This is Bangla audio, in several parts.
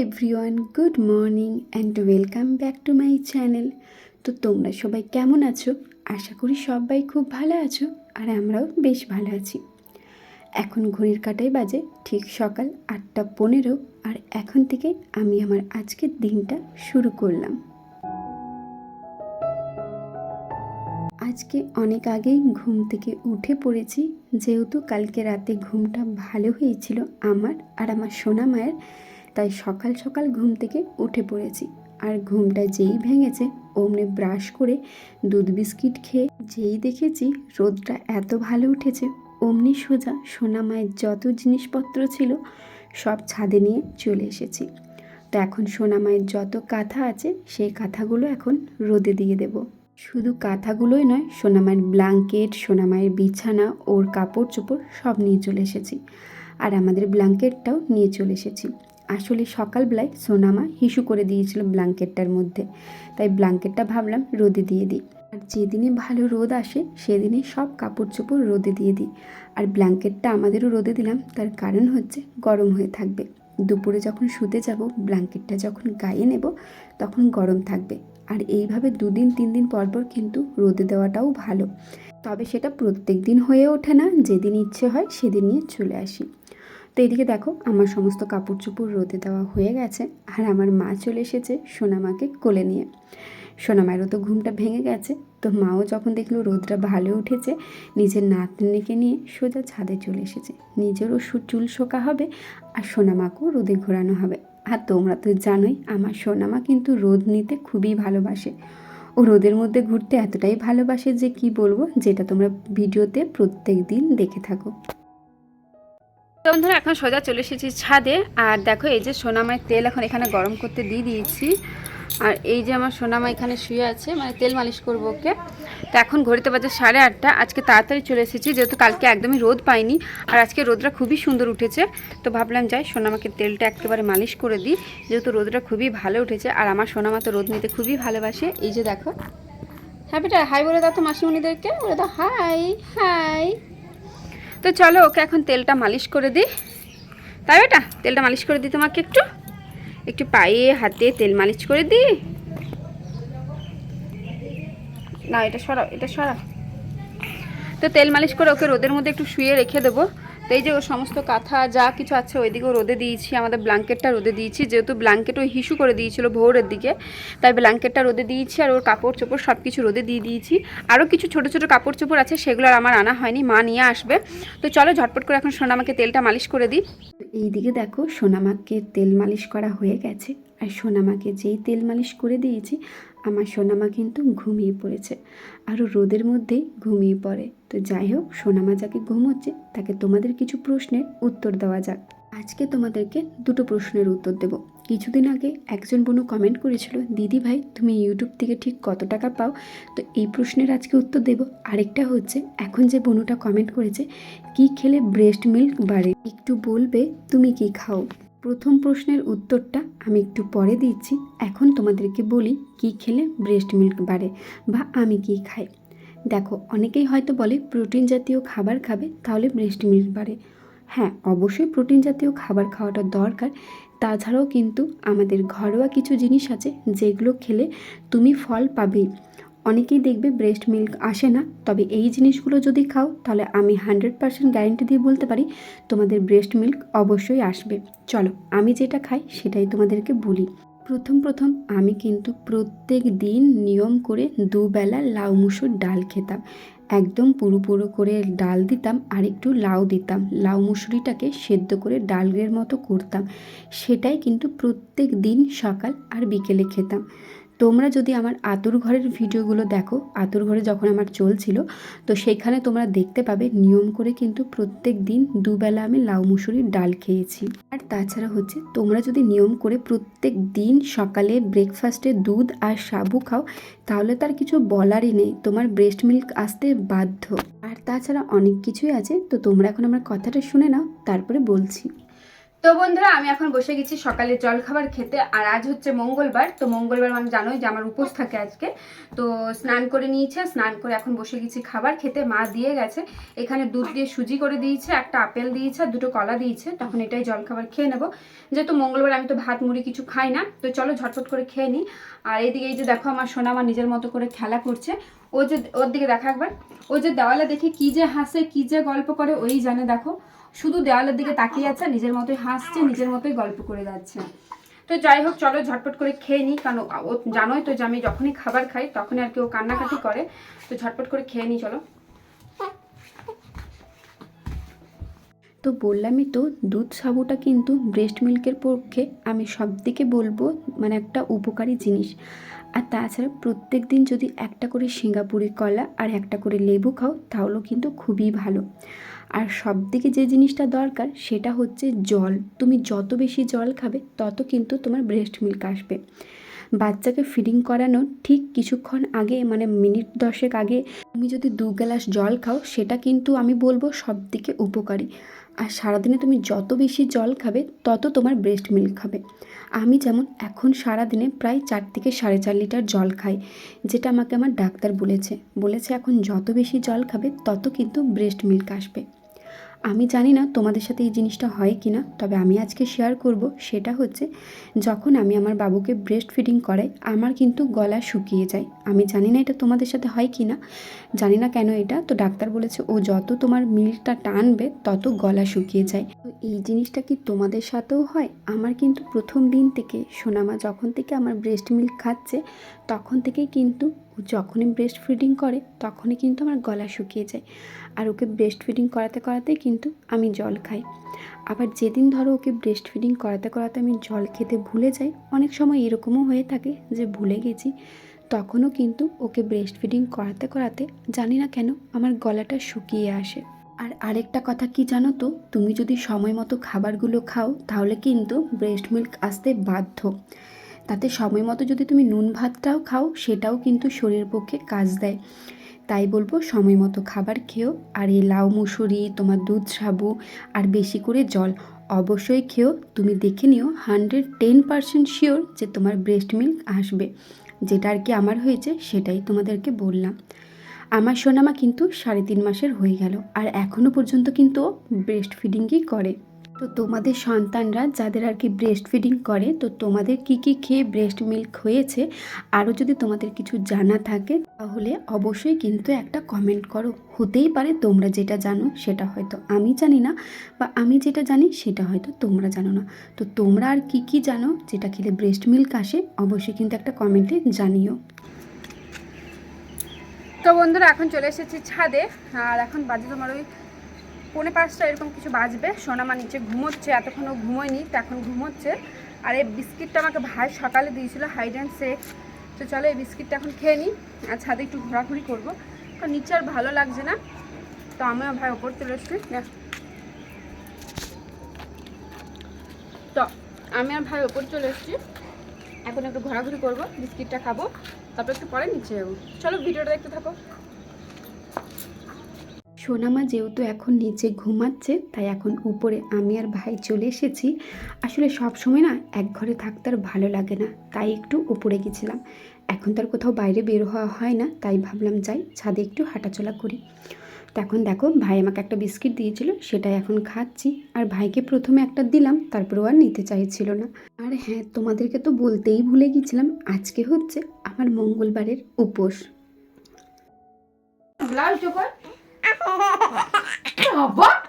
Everyone good morning and welcome back to my channel তো তোমরা সবাই কেমন আছো? আশা করি সবাই খুব ভালো আছো আর আমরাও বেশ ভালো আছি। এখন ঘড়ির কাটাই বাজে ঠিক সকাল আটটা পনেরো আর এখন থেকে আমি আমার আজকের দিনটা শুরু করলাম। আজকে অনেক আগেই ঘুম থেকে উঠে পড়েছি, যেহেতু কালকে রাতে ঘুমটা ভালো হয়েছিল আমার আর আমার সোনা মায়ের। তাই সকাল সকাল ঘুম থেকে উঠে পড়েছি। আর ঘুমটা যেই ভেঙেছে, অমনি ব্রাশ করে দুধ বিস্কিট খেয়ে যেই দেখেছি রোদটা এত ভালো উঠেছে, অমনি সোজা সোনা মায়ের যত জিনিসপত্র ছিল সব ছাদে নিয়ে চলে এসেছি। তো এখন সোনা মায়ের যত কাঁথা আছে, সেই কাঁথাগুলো এখন রোদে দিয়ে দেবো। শুধু কাঁথাগুলোই নয় সোনামায়ের ব্ল্যাঙ্কেট সোনামায়ের বিছানা, ওর কাপড় চোপড় সব নিয়ে চলে এসেছি। আর আমাদের ব্ল্যাঙ্কেটটাও নিয়ে চলে এসেছি। আসলে সকালবেলায় সোনামা হিসু করে দিয়েছিল ব্ল্যাঙ্কেটটার মধ্যে। তাই ব্ল্যাঙ্কেটটা ভাবলাম রোদে দিয়ে দিই। আর যেদিনে ভালো রোদ আসে, সেদিনে সব কাপড় চোপড় রোদে দিয়ে দিই। আর ব্ল্যাঙ্কেটটা আমাদেরও রোদে দিলাম, তার কারণ হচ্ছে গরম হয়ে থাকবে। দুপুরে যখন শুতে যাব, ব্ল্যাঙ্কেটটা যখন গায়ে নেব, তখন গরম থাকবে। আর এইভাবে দুদিন তিন দিন পর পর কিন্তু রোদে দেওয়াটাও ভালো। তবে সেটা প্রত্যেক দিন হয়ে ওঠে না, যেদিন ইচ্ছে হয় সেদিন নিয়ে চলে আসি। তো এদিকে দেখো, আমার সমস্ত কাপড় চোপড় রোদে দেওয়া হয়ে গেছে আর আমার মা চলে এসেছে সোনামাকে কোলে নিয়ে। সোনামায়েরও তো ঘুমটা ভেঙে গেছে, তো মাও যখন দেখল রোদটা ভালো উঠেছে, নিজের নাতনিকে নিয়ে সোজা ছাদে চলে এসেছে। নিজেরও চুল শোকা হবে আর সোনামাকেও রোদে ঘোরানো হবে। আর তোমরা তো জানোই, আমার সোনামা কিন্তু রোদ নিতে খুবই ভালোবাসে। ও রোদের মধ্যে ঘুরতে এতটাই ভালোবাসে যে কি বলব, যেটা তোমরা ভিডিওতে প্রত্যেক দিন দেখে থাকো। বন্ধুরা, এখন সোজা চলে এসেছি ছাদে। আর দেখো, এই যে সোনামায়ের তেল এখন এখানে গরম করতে দিয়ে দিয়েছি। আর এই যে আমার সোনামা এখানে শুয়ে আছে মানে তেল মালিশ করব ওকে। তো এখন ঘড়িতে বাজে সাড়ে আটটা। আজকে তাড়াতাড়ি চলে এসেছি, যেহেতু কালকে একদমই রোদ পাইনি। আর আজকে রোদটা খুবই সুন্দর উঠেছে। তো ভাবলাম যাই সোনামাকে তেলটা একেবারে মালিশ করে দিই, যেহেতু রোদটা খুবই ভালো উঠেছে। আর আমার সোনামা তো রোদ নিতে খুবই ভালোবাসে। এই যে দেখো। হ্যাঁ বেটা, হাই বলে দাও তো মাসিমণিদেরকে। বলে দাও, হাই হাই। তো চলো ওকে এখন তেলটা মালিশ করে দিই। তাই বেটা, তেলটা মালিশ করে দিই তোমাকে একটু। একটু পায়ে, হাতে তেল মালিশ করে দিই। না, এটা সরাও এটা সরাও। তো তেল মালিশ করে ওকে রোদের মধ্যে একটু শুয়ে রেখে দেবো। তো এই যে সমস্ত কাঁথা যা কিছু আছে ওইদিকেও রোদে দিয়েছি, আমাদের ব্ল্যাঙ্কেটটা রোদে দিয়েছি, যেহেতু ব্ল্যাঙ্কেট ওই হিসু করে দিয়েছিল ভোরের দিকে, তাই ব্ল্যাঙ্কেটটা রোদে দিয়েছি আর ওর কাপড় চোপড় সব কিছু রোদে দিয়ে দিয়েছি। আরও কিছু ছোটো ছোটো কাপড় চোপড় আছে, সেগুলো আর আমার আনা হয়নি, মা নিয়ে আসবে। তো চলো ঝটপট করে এখন সোনামাকে তেলটা মালিশ করে দিই। এইদিকে দেখো সোনামাকে তেল মালিশ করা হয়ে গেছে। আর সোনামাকে যেই তেল মালিশ করে দিয়েছি, আমার সোনামা কিন্তু ঘুমিয়ে পড়েছে। আরও রোদের মধ্যেই ঘুমিয়ে পড়ে। তো যাই হোক, সোনামা যাকে ঘুমোচ্ছে, তাকে তোমাদের কিছু প্রশ্নের উত্তর দেওয়া যাক। আজকে তোমাদেরকে দুটো প্রশ্নের উত্তর দেব। কিছুদিন আগে একজন বোনু কমেন্ট করেছিল, দিদি ভাই, তুমি ইউটিউব থেকে ঠিক কত টাকা পাও? তো এই প্রশ্নের আজকে উত্তর দেব। আরেকটা হচ্ছে, এখন যে বোনুটা কমেন্ট করেছে, কি খেলে ব্রেস্ট মিল্ক বাড়ে? একটু বলবে, তুমি কি খাও? প্রথম প্রশ্নের উত্তরটা আমি একটু পরে দিচ্ছি। এখন তোমাদেরকে বলি কি খেলে ব্রেস্ট মিল্ক বাড়ে বা আমি কি খাই। দেখো, অনেকেই হয়তো বলে প্রোটিন জাতীয় খাবার খাবে, তাহলে ব্রেস্ট মিল্ক বাড়ে। হ্যাঁ অবশ্যই প্রোটিন জাতীয় খাবার খাওয়াটা দরকার। তাছাড়াও কিন্তু আমাদের ঘরোয়া কিছু জিনিস আছে, যেগুলো খেলে তুমি ফল পাবেই। অনেকেই দেখবে ব্রেস্ট মিল্ক আসে না, তবে এই জিনিসগুলো যদি খাও, তাহলে আমি হান্ড্রেড পার্সেন্ট গ্যারেন্টি দিয়ে বলতে পারি তোমাদের ব্রেস্ট মিল্ক অবশ্যই আসবে। চলো, আমি যেটা খাই সেটাই তোমাদেরকে বলি। প্রথম প্রথম আমি কিন্তু প্রত্যেক দিন নিয়ম করে দুবেলা লাউ মুসুর ডাল খেতাম। একদম পুরো পুরো করে ডাল দিতাম আর একটু লাউ দিতাম। লাউ মুসুরিটাকে সেদ্ধ করে ডালের মতো করতাম। সেটাই কিন্তু প্রত্যেক দিন সকাল আর বিকেলে খেতাম। তোমরা যদি আমার আতুর ঘরের ভিডিওগুলো দেখো, আতুর ঘরে যখন আমার চলছিল, তো সেখানে তোমরা দেখতে পাবে নিয়ম করে কিন্তু প্রত্যেক দিন দুবেলা আমি লাউ মুসুরির ডাল খেয়েছি। আর তাছাড়া হচ্ছে তোমরা যদি নিয়ম করে প্রত্যেক দিন সকালে ব্রেকফাস্টে দুধ আর সাবু খাও, তাহলে তার কিছু বলারই নেই, তোমার ব্রেস্ট মিল্ক আসতে বাধ্য। আর তাছাড়া অনেক কিছুই আছে, তো তোমরা এখন আমার কথাটা শুনে নাও, তারপরে বলছি। তো বন্ধুরা, আমি এখন বসে গেছি সকালে জল খাবার খেতে, আর আজ হচ্ছে মঙ্গলবার। তো মঙ্গলবার মানে জানোই যে আমার উপোস থাকে আজকে। তো স্নান করে নিয়েছে, স্নান করে এখন বসে গেছি খাবার খেতে। মা দিয়ে গেছে, এখানে দুধ দিয়ে সুজি করে দিয়েছে, একটা আপেল দিয়েছে, আর দুটো কলা দিয়েছে। তখন এটাই জল খাবার খেয়ে নেব। যেহেতু মঙ্গলবার আমি তো ভাত, মুড়ি কিছু খাই না, তো চলো ঝটপট করে খেয়ে নিই। আর এইদিকে এই যে দেখো আমার সোনা আমার নিজের মতো করে খেলা করছে। ও যে, ওর দিকে দেখা একবার। ও যে দেওয়ালে দেখে কি যে হাসে, কি যে গল্প করে, ওই জানে দেখো। শুধু দেওয়ালের দিকে তাকিয়ে আছে, নিজের মতোই হাসছে, নিজের মতোই গল্প করে যাচ্ছে। তো যাই হোক, চলো ঝটপট করে খেয়ে নিই, কারণ ও জানোই তো যে আমি যখনই খাবার খাই তখনই আর কি ও কান্নাকাটি করে। তো ঝটপট করে খেয়ে নিই, চলো। তো বললামই তো, দুধ সাবুটা কিন্তু ব্রেস্ট মিল্কের পক্ষে আমি সব দিকে বলব মানে একটা উপকারী জিনিস। আর তাছাড়া প্রত্যেক দিন যদি একটা করে সিঙ্গাপুরি কলা আর একটা করে লেবু খাও, তাহলেও কিন্তু খুবই ভালো। আর সব দিকে যে জিনিসটা দরকার, সেটা হচ্ছে জল। তুমি যত বেশি জল খাবে, তত কিন্তু তোমার ব্রেস্ট মিল্ক আসবে। বাচ্চাকে ফিডিং করানোর ঠিক কিছুক্ষণ আগে মানে মিনিট দশেক আগে, তুমি যদি দু গ্লাস জল খাও, সেটা কিন্তু আমি বলব সব দিকে উপকারী। আর সারাদিনে তুমি যত বেশি জল খাবে, তত তোমার ব্রেস্ট মিল্ক খাবে। আমি যেমন এখন সারাদিনে প্রায় চার থেকে সাড়ে চার লিটার জল খাই, যেটা আমাকে আমার ডাক্তার বলেছে। বলেছে এখন যত বেশি জল খাবে, তত কিন্তু ব্রেস্ট মিল্ক আসবে। আমি জানি না তোমাদের সাথে এই জিনিসটা হয় কি না তবে আমি আজকে শেয়ার করব সেটা হচ্ছে, যখন আমি আমার বাবুকে ব্রেস্ট ফিডিং করাই, আমার কিন্তু গলা শুকিয়ে যায়। আমি জানি না এটা তোমাদের সাথে হয় কি না, জানি না কেন এটা। তো ডাক্তার বলেছে, ও যত তোমার মিল্কটা টানবে, তত গলা শুকিয়ে যায়। তো এই জিনিসটা কি তোমাদের সাথেও হয়? আমার কিন্তু প্রথম দিন থেকে, সোনামা যখন থেকে আমার ব্রেস্ট মিল্ক খাচ্ছে, তখন থেকেই কিন্তু ও যখনই ব্রেস্ট ফিডিং করে, তখনই কিন্তু আমার গলা শুকিয়ে যায়। আর ওকে ব্রেস্ট ফিডিং করাতে করাতে কিন্তু আমি জল খাই। আবার যেদিন ধরো ওকে ব্রেস্ট ফিডিং করাতে করাতে আমি জল খেতে ভুলে যাই, অনেক সময় এরকমও হয়ে থাকে যে ভুলে গেছি। তখনও কিন্তু ওকে ব্রেস্ট ফিডিং করাতে করাতে জানি না কেন আমার গলাটা শুকিয়ে আসে। আর আরেকটা কথা কি জানো তো? তুমি যদি সময় মতো খাবারগুলো খাও, তাহলে কিন্তু ব্রেস্ট মিল্ক আসতে বাধ্য। তাতে সময় মতো যদি তুমি নুন ভাতটাও খাও, সেটাও কিন্তু শরীরের পক্ষে কাজ দেয়। তাই বলব সময় মতো খাবার খেও, আর এই লাউ মুসুরি, তোমার দুধ সাবু, আর বেশি করে জল অবশ্যই খেও। তুমি দেখে নিও হান্ড্রেড টেন পারসেন্ট শিওর যে তোমার ব্রেস্ট মিল্ক আসবে। যেটা আর কি আমার হয়েছে, সেটাই তোমাদেরকে বললাম। আমার সোনামা কিন্তু সাড়ে তিন মাসের হয়ে গেল, আর এখনও পর্যন্ত কিন্তু ব্রেস্ট ফিডিংই করে। তো তোমাদের সন্তানরা যাদের আর কি ব্রেস্ট ফিডিং করে, তো তোমাদের কি কি খেয়ে ব্রেস্ট মিল্ক হয়েছে? আরও যদি তোমাদের কিছু জানা থাকে, তাহলে অবশ্যই কিন্তু একটা কমেন্ট করো। হতেই পারে তোমরা যেটা জানো সেটা হয়তো। আমি জানি না বা আমি যেটা জানি সেটা হয়তো তোমরা জানো না। তো তোমরা আর কি কি জানো যেটা খেলে ব্রেস্ট মিল্ক আসে, অবশ্যই কিন্তু একটা কমেন্টে জানিও। তো বন্ধুরা, এখন চলে এসেছি ছাদে। আর এখন বাজে তোমার ওই পৌনে পাঁচটা এরকম কিছু বাজবে। সোনামা নিচে ঘুমোচ্ছে এতক্ষণও ঘুমোয়নি, তো এখন ঘুমোচ্ছে। আর এই বিস্কিটটা আমাকে ভাই সকালে দিয়েছিল হাইড অ্যান্ড শেক তো চলো এই বিস্কিটটা এখন খেয়ে নিই, আর ছাদে একটু ঘোরাঘুরি করব। কারণ নিচে আর ভালো লাগছে না, তো আমিও ভাই ওপর চলে এসছি তো আমি আর ভাই ওপর চলে এসেছি। এখন একটু ঘোরাঘুরি করব, বিস্কিটটা খাব, তারপর একটু পরে নিচে যাব। চলো ভিডিওটা দেখতে থাকো। সোনামা যেহেতু এখন নিচে ঘুমাচ্ছে, তাই এখন উপরে আমি আর ভাই চলে এসেছি। আসলে সব সময় না এক ঘরে থাকতে আর ভালো লাগে না, তাই একটু উপরে গেছিলাম। এখন তার কোথাও বাইরে বের হওয়া হয় না, তাই ভাবলাম যাই, ছাদে একটু হাঁটাচলা করি। তখন দেখো, ভাই আমাকে একটা বিস্কিট দিয়েছিল, সেটাই এখন খাচ্ছি। আর ভাইকে প্রথমে একটা দিলাম, তারপরেও আর নিতে চাইছিল না। আর হ্যাঁ তোমাদেরকে তো বলতেই ভুলে গেছিলাম, আজকে হচ্ছে আমার মঙ্গলবারের উপোস। ব্লাউজ চোপড়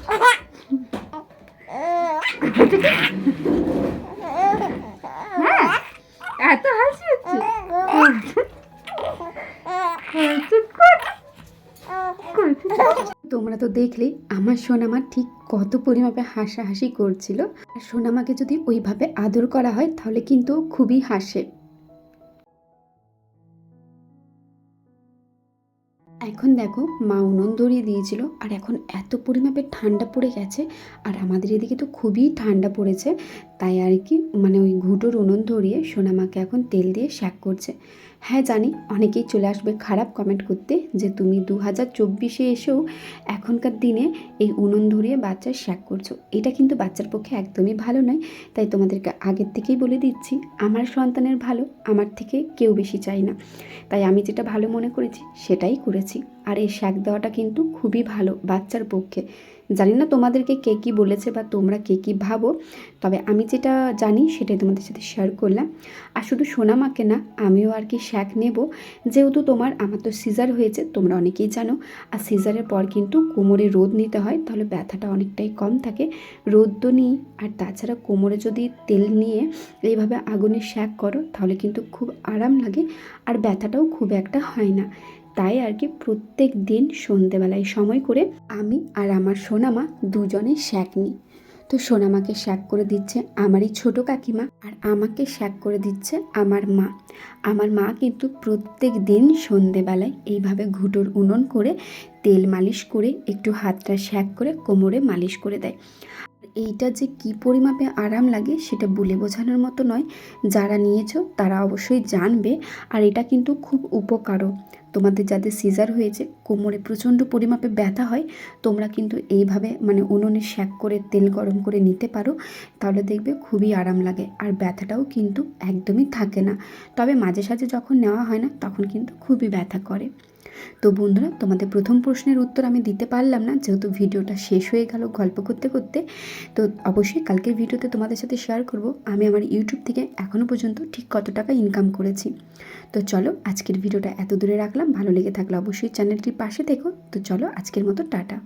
বাবা এত দেখলেই আমার সোনামা ঠিক কত পরিমাপে হাসাহাসি করছিল। আর সোনামাকে যদি ওইভাবে আদর করা হয়, তাহলে কিন্তু খুবই হাসে। এখন দেখো, মা উনুন ধরিয়ে দিয়েছিল, আর এখন এত পরিমাপে ঠান্ডা পড়ে গেছে, আর আমাদের এদিকে তো খুবই ঠান্ডা পড়েছে। তাই আর কি মানে ওই ঘুটোর উনুন ধরিয়ে সোনা সোনামাকে এখন তেল দিয়ে শ্যাক করছে। হ্যাঁ জানি অনেকেই চলে আসবে খারাপ কমেন্ট করতে যে তুমি দু হাজার চব্বিশে এসেও এখনকার দিনে এই উনুন ধরিয়ে বাচ্চার শ্যাক করছ। এটা কিন্তু বাচ্চার পক্ষে একদমই ভালো নয়। তাই তোমাদেরকে আগের থেকেই বলে দিচ্ছি, আমার সন্তানের ভালো, আমার থেকে কেউ বেশি চাই না। তাই আমি যেটা ভালো মনে করেছি সেটাই করেছি। আর এই শ্যাক দেওয়াটা কিন্তু খুবই ভালো বাচ্চার পক্ষে। জানি না তোমাদেরকে কে কী বলেছে বা তোমরা কে কী ভাবো, তবে আমি যেটা জানি সেটাই তোমাদের সাথে শেয়ার করলাম। আর শুধু সোনা সোনামাকে না, আমিও আর কি শ্যাক নেব। যেহেতু তোমার, আমার তো সিজার হয়েছে, তোমরা অনেকেই জানো। আর সিজারের পর কিন্তু কোমরে রোদ নিতে হয়, তাহলে ব্যথাটা অনেকটাই কম থাকে। রোদ তো নিই, আর তাছাড়া কোমরে যদি তেল নিয়ে এইভাবে আগুনে শ্যাক করো, তাহলে কিন্তু খুব আরাম লাগে। আর ব্যথাটাও খুব একটা হয় না। তাই আর কি প্রত্যেক দিন সন্ধেবেলায় সময় করে আমি আর আমার সোনামা দুজনে শ্যাক নিই। তো সোনামাকে শ্যাক করে দিচ্ছে আমারই ছোট কাকিমা আর আমাকে শ্যাক করে দিচ্ছে আমার মা। আমার মা কিন্তু প্রত্যেক দিন সন্ধেবেলায় এইভাবে ঘুটোর উনুন করে তেল মালিশ করে একটু হাতটা শ্যাক করে কোমরে মালিশ করে দেয়। এইটা যে কি পরিমাপে আরাম লাগে সেটা বলে বোঝানোর মতো নয়। যারা নিয়েছো তারা অবশ্যই জানবে আর এটা কিন্তু খুব উপকারও। তোমাদের যাদের সিজার হয়েছে, কোমরে প্রচণ্ড পরিমাপে ব্যথা হয়, তোমরা কিন্তু এইভাবে মানে উনুনে শ্যাক করে, তেল গরম করে নিতে পারো। তাহলে দেখবে খুবই আরাম লাগে। আর ব্যথাটাও কিন্তু একদমই থাকে না। তবে মাঝে সাঝে যখন নেওয়া হয় না, তখন কিন্তু খুবই ব্যথা করে। তো বন্ধুরা, তোমাদের প্রথম প্রশ্নের উত্তর আমি দিতে পারলাম না, যেহেতু ভিডিওটা শেষ হয়ে গেল গল্প করতে করতে। তো অবশ্যই কালকের ভিডিওতে তোমাদের সাথে শেয়ার করব। আমি আমার ইউটিউব থেকে এখনও পর্যন্ত ঠিক কত টাকা ইনকাম করেছি। তো চলো আজকের ভিডিওটা এত দূরে রাখলাম। ভালো লেগে থাকলে অবশ্যই চ্যানেলটির পাশে থেকো তো চলো আজকের মতো, টাটা।